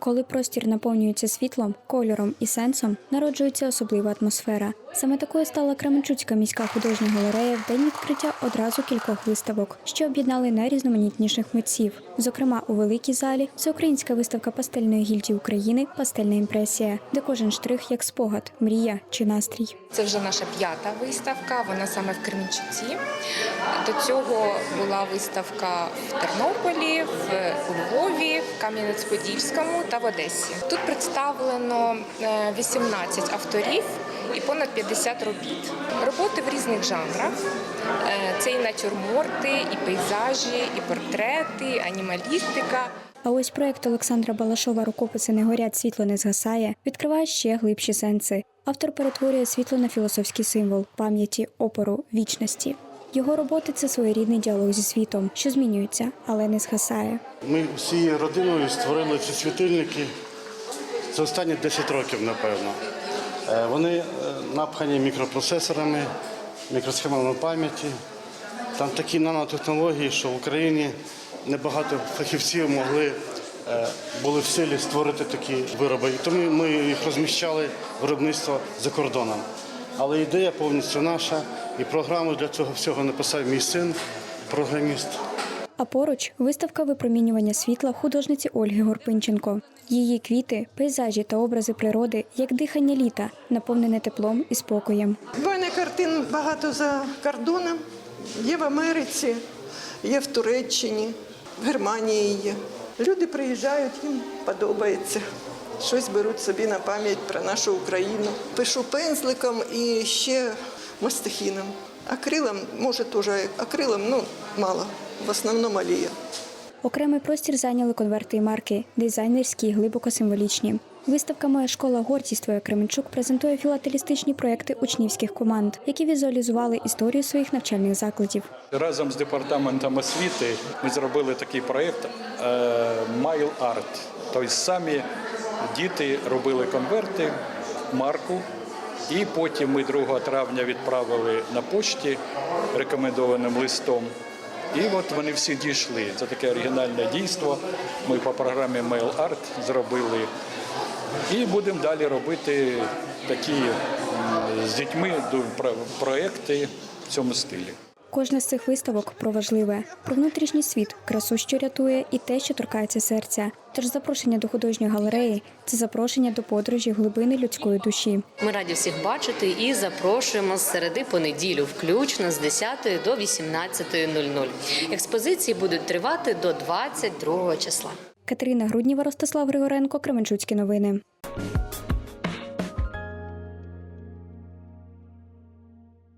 Коли простір наповнюється світлом, кольором і сенсом, народжується особлива атмосфера. Саме такою стала Кременчуцька міська художня галерея в день відкриття одразу кількох виставок, що об'єднали найрізноманітніших митців. Зокрема, у великій залі всеукраїнська виставка пастельної гільдії України Пастельна імпресія, де кожен штрих як спогад, мрія чи настрій. Це вже наша п'ята виставка, вона саме в Кременчуці. До цього була виставка в Тернополі, в Львові, в Кам'янець-Подільському та в Одесі. Тут представлено е, 18 авторів і понад 50 робіт. Роботи в різних жанрах. Е, Це і натюрморти, і пейзажі, і портрети, анімалістика. А ось проект Олександра Балашова Рукописи не горять, світло не згасає відкриває ще глибші сенси. Автор перетворює світло на філософський символ пам'яті, опору, вічності. Його роботи це своєрідний діалог зі світом, що змінюється, але не згасає. Ми всією родиною створили ці світильники за останні 10 років, напевно. Е, Вони е, напхані мікропроцесорами, мікросхемами пам'яті. Там такі нанотехнології, що в Україні небагато фахівців могли е, були в силі створити такі вироби. І тому ми їх розміщали виробництво за кордоном. Але ідея повністю наша, і програму для цього всього написав мій син, програміст. А поруч виставка випромінювання світла художниці Ольги Горпинченко. Її квіти, пейзажі та образи природи, як дихання літа, наповнене теплом і спокоєм. У мене картин багато за кордоном. Є в Америці, є в Туреччині, в Германії є. Люди приїжджають, їм подобається. Щось беруть собі на пам'ять про нашу Україну. Пишу пензликом і ще мастихіном. Акрилом, може, теж акрилом, ну мало. В основному олія. Окремий простір зайняли конверти і марки, дизайнерські і глибоко символічні. Виставка Моя школа гордість твоя Кременчук презентує філателістичні проекти учнівських команд, які візуалізували історію своїх навчальних закладів. Разом з департаментом освіти ми зробили такий проєкт Mail Art. Тобто самі діти робили конверти, марку, і потім ми 2 травня відправили на почті рекомендованим листом. І от вони всі дійшли. Це таке оригінальне дійство. Ми по програмі Mail Art зробили. І будемо далі робити такі з дітьми проекти в цьому стилі. Кожна з цих виставок про важливе, про внутрішній світ, красу, що рятує, і те, що торкається серця. Тож запрошення до художньої галереї це запрошення до подорожі глибини людської душі. Ми раді всіх бачити і запрошуємо з середи по неділю, включно з 10 до 18.00. Експозиції будуть тривати до 22 числа. Катерина Грудніва, Ростислав Григоренко, Кременчуцькі новини.